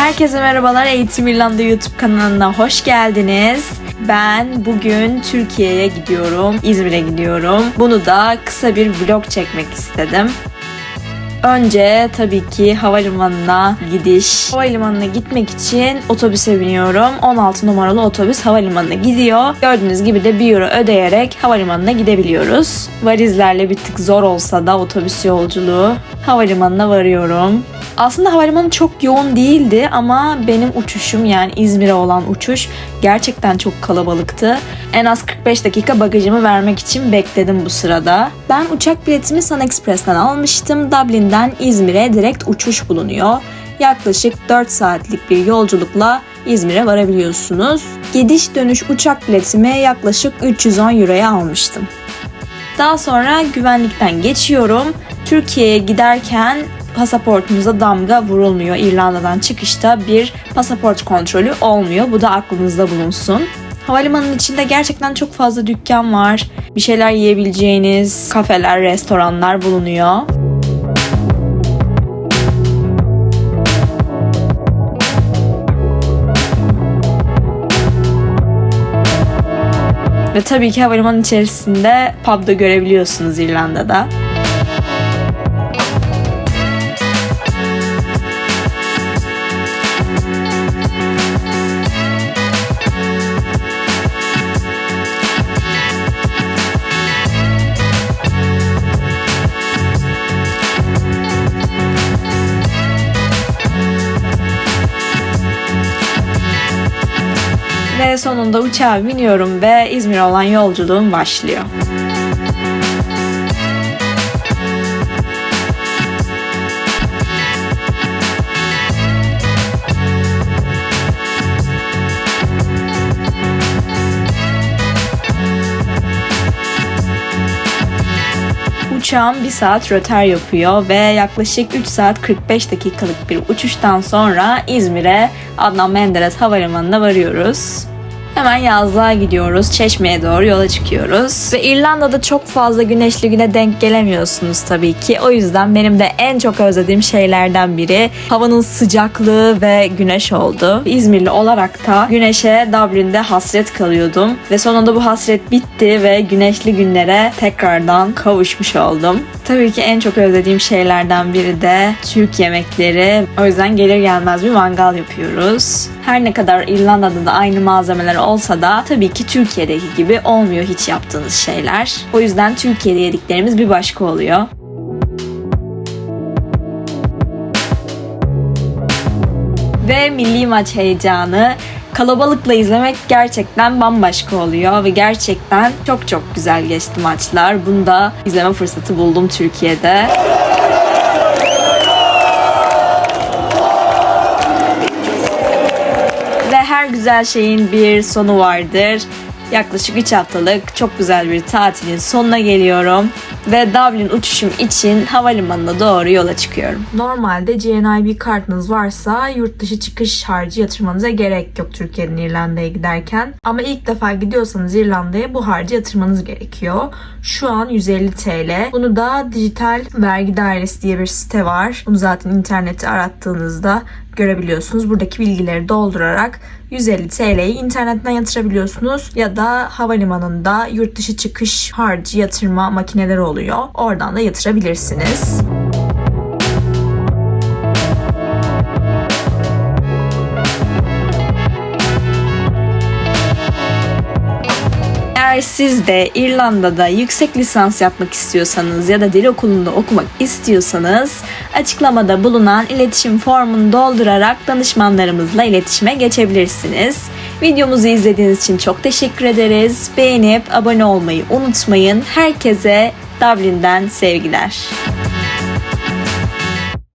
Herkese merhabalar Eğitim İrlanda YouTube kanalına hoş geldiniz. Ben bugün Türkiye'ye gidiyorum, İzmir'e gidiyorum. Bunu da kısa bir vlog çekmek istedim. Önce tabii ki havalimanına gidiş. Havalimanına gitmek için otobüse biniyorum. 16 numaralı otobüs havalimanına gidiyor. Gördüğünüz gibi de 1 euro ödeyerek havalimanına gidebiliyoruz. Valizlerle bir tık zor olsa da otobüs yolculuğu havalimanına varıyorum. Aslında havalimanı çok yoğun değildi ama benim uçuşum yani İzmir'e olan uçuş gerçekten çok kalabalıktı. En az 45 dakika bagajımı vermek için bekledim bu sırada. Ben uçak biletimi Sun Express'ten almıştım. Dublin'den İzmir'e direkt uçuş bulunuyor. Yaklaşık 4 saatlik bir yolculukla İzmir'e varabiliyorsunuz. Gidiş dönüş uçak biletimi yaklaşık 310 euroya almıştım. Daha sonra güvenlikten geçiyorum. Türkiye'ye giderken pasaportunuza damga vurulmuyor. İrlanda'dan çıkışta bir pasaport kontrolü olmuyor. Bu da aklınızda bulunsun. Havalimanının içinde gerçekten çok fazla dükkan var. Bir şeyler yiyebileceğiniz kafeler, restoranlar bulunuyor. Ve tabii ki havalimanı içerisinde pub da görebiliyorsunuz İrlanda'da. Ve sonunda uçağa biniyorum ve İzmir olan yolculuğum başlıyor. Uçağım 1 saat röter yapıyor ve yaklaşık 3 saat 45 dakikalık bir uçuştan sonra İzmir'e Adnan Menderes Havalimanı'na varıyoruz. Hemen yazlığa gidiyoruz. Çeşme'ye doğru yola çıkıyoruz. Ve İrlanda'da çok fazla güneşli güne denk gelemiyorsunuz tabii ki. O yüzden benim de en çok özlediğim şeylerden biri havanın sıcaklığı ve güneş oldu. İzmirli olarak da güneşe Dublin'de hasret kalıyordum. Ve sonunda bu hasret bitti ve güneşli günlere tekrardan kavuşmuş oldum. Tabii ki en çok özlediğim şeylerden biri de Türk yemekleri. O yüzden gelir gelmez bir mangal yapıyoruz. Her ne kadar İrlanda'da da aynı malzemeler olsa da tabii ki Türkiye'deki gibi olmuyor hiç yaptığınız şeyler. O yüzden Türkiye'de yediklerimiz bir başka oluyor. Ve milli maç heyecanı kalabalıkla izlemek gerçekten bambaşka oluyor ve gerçekten çok çok güzel geçti maçlar. Bunu da izleme fırsatı buldum Türkiye'de. Ve her güzel şeyin bir sonu vardır. Yaklaşık 3 haftalık çok güzel bir tatilin sonuna geliyorum ve Dublin uçuşum için havalimanına doğru yola çıkıyorum. Normalde GNIB kartınız varsa yurt dışı çıkış harcı yatırmanıza gerek yok Türkiye'den İrlanda'ya giderken. Ama ilk defa gidiyorsanız İrlanda'ya bu harcı yatırmanız gerekiyor. Şu an 150 TL. Bunu da Dijital Vergi Dairesi diye bir site var. Bunu zaten internette arattığınızda görebiliyorsunuz. Buradaki bilgileri doldurarak 150 TL'yi internetten yatırabiliyorsunuz ya da havalimanında yurt dışı çıkış harcı yatırma makineleri oluyor. Oradan da yatırabilirsiniz. Eğer siz de İrlanda'da yüksek lisans yapmak istiyorsanız ya da dil okulunda okumak istiyorsanız açıklamada bulunan iletişim formunu doldurarak danışmanlarımızla iletişime geçebilirsiniz. Videomuzu izlediğiniz için çok teşekkür ederiz. Beğenip abone olmayı unutmayın. Herkese Dublin'den sevgiler.